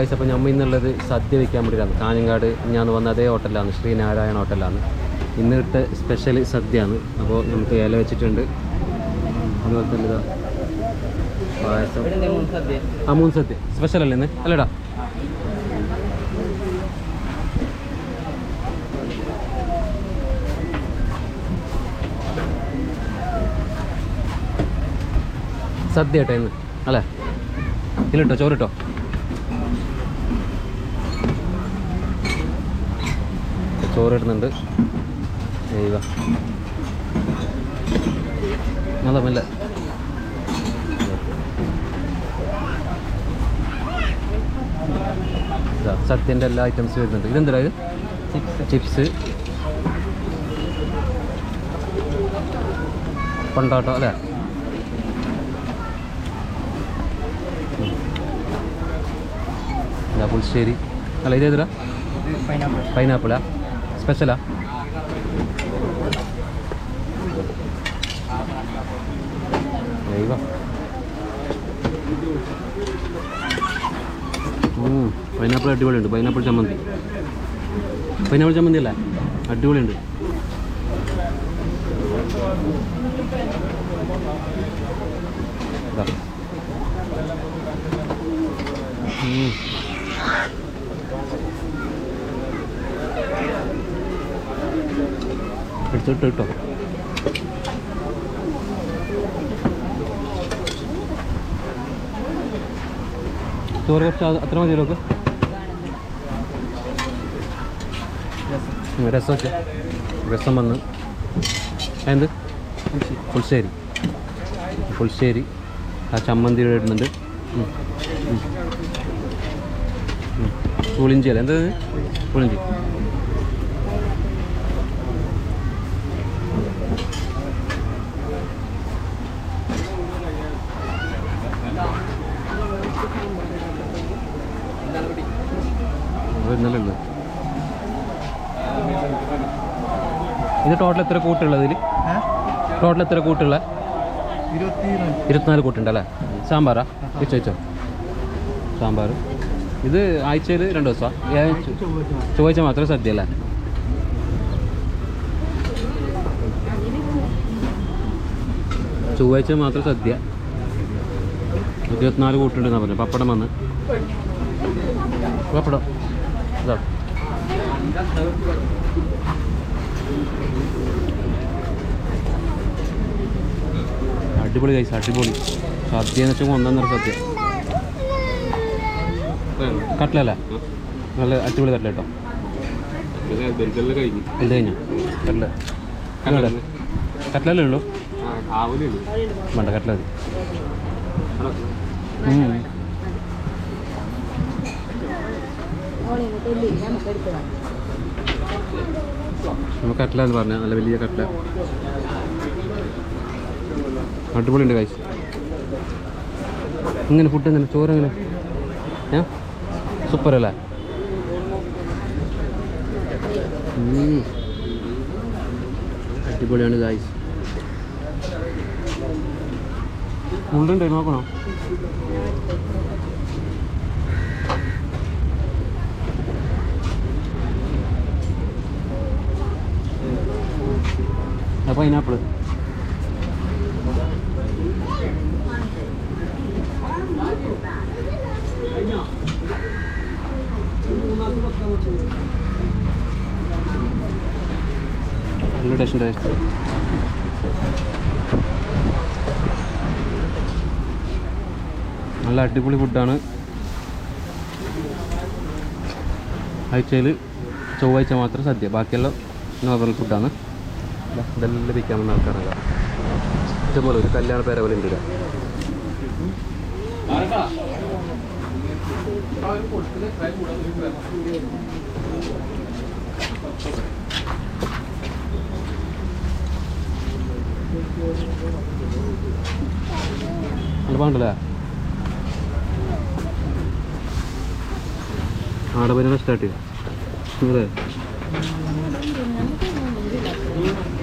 കഴിച്ച അപ്പോൾ നമ്മൾ ഇന്നുള്ളത് സദ്യ വയ്ക്കാൻ വേണ്ടിയിട്ടാണ്. കാഞ്ഞങ്ങാട് ഞാൻ വന്ന അതേ ഹോട്ടലാണ് ശ്രീനാരായണ ഹോട്ടലാണ്. ഇന്നിട്ട് സ്പെഷ്യൽ സദ്യയാണ്. അപ്പോൾ നമുക്ക് ഇല വെച്ചിട്ടുണ്ട്. അതുപോലെ തന്നെ ഇതാ പായസം. ആ മൂന്ന് സദ്യ. സ്പെഷ്യൽ അല്ലേ ഇന്ന്? അല്ലടാ. സദ്യ കേട്ടോ ഇന്ന്. അല്ലേ? ഇതിലിട്ടോ ചോറിട്ടോ? ചോറ് ഇടുന്നുണ്ട് ദൈവ. നല്ല മെല്ലെ. സത്യന്റെ എല്ലാ ഐറ്റംസ് വരുന്നുണ്ട്. ഇതെന്താ ഇത്? ചിപ്സ് കൊണ്ടാട്ടോ അല്ലേ? പുളിശ്ശേരി. അല്ല ഇത് ഏതിടാ പൈനാപ്പിളാ സ്പെഷ്യലാ? പൈനാപ്പിൾ അടിപൊളിയുണ്ട്. പൈനാപ്പിൾ ചമ്മന്തി. പൈനാപ്പിൾ ചമ്മന്തി അല്ലേ? അടിപൊളിയുണ്ട്. ഇതാ. എടുത്തിട്ട് കേട്ടോ ചോറ് കുറച്ച് അത് അത്ര മതി നോക്ക് രസമൊക്കെ. രസം വന്ന്. എന്ത്? പുളിശ്ശേരി. പുളിശ്ശേരി. ആ ചമ്മന്തി ഇടുന്നുണ്ട്. പുളിഞ്ചി അല്ലേ എന്താ? പുളിഞ്ചി അത് ഇത് ടോട്ടൽ എത്ര കൂട്ടുള്ളത് ഇതിൽ ടോട്ടൽ എത്ര കൂട്ടുള്ള? ഇരുപത്തിനാല്. കൂട്ടുണ്ട് അല്ലേ സാമ്പാറാ? വെച്ചോ വെച്ചോ. സാമ്പാർ ഇത് ആഴ്ചയിൽ രണ്ട് ദിവസമാണ് ചൊവ്വാഴ്ച മാത്രം. സദ്യ അല്ലേ ചൊവ്വാഴ്ച മാത്രം സദ്യ. ഇരുപത്തിനാല് കൂട്ടുണ്ടെന്നാണ് പറഞ്ഞത്. പപ്പടം വന്ന്. പപ്പടം. ഇതാ അടിപൊളി കൈസ് അടിപൊളി. സദ്യ എന്ന് വെച്ചാൽ ഒന്നാം നേരം സദ്യ. കട്ടലല്ല നല്ല അടിപൊളി കട്ടില കേട്ടോ. ഇത് കഴിഞ്ഞു? കട്ട്ല കട്ട്ലല്ലേ ഉള്ളൂ? വേണ്ട കട്ടില മതി. നമുക്ക് കട്ട്ല എന്ന് പറഞ്ഞാൽ നല്ല വലിയ കട്ട്ല. അടിപൊളിയുണ്ട് കാഴ്ച ഇങ്ങനെ ഫുഡ് എങ്ങനെ? ചോറ് എങ്ങനെ? ഏ? സൂപ്പർ അല്ലേ. അടിപൊളിയാണ് ഗായ്സ് മുണ്ടുണ്ട് നോക്കണോ? പൈനാപ്പിൾ നല്ല ടേസ്റ്റ് ടേസ്റ്റ് നല്ല അടിപൊളി ഫുഡാണ് ആഴ്ചയിൽ ചൊവ്വാഴ്ച മാത്രം സദ്യ. ബാക്കിയെല്ലാം നോർമൽ ഫുഡാണ് ഇതെല്ലാം ലഭിക്കാൻ വന്ന ആൾക്കാരാണ്. ഇഷ്ടംപോലെ ഒരു കല്യാണ പേര പോലെ ഉണ്ട് ഇത്. നല്ല പാണ്ടല്ലേ ആടെ പരിപാടി സ്റ്റാർട്ട് ചെയ്യാം അതെ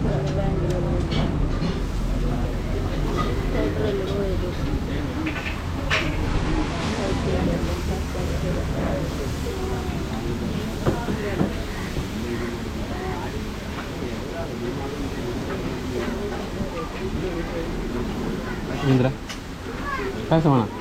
അത് കാണിക്കാൻ ഇന്ദ്ര പായസം വേണം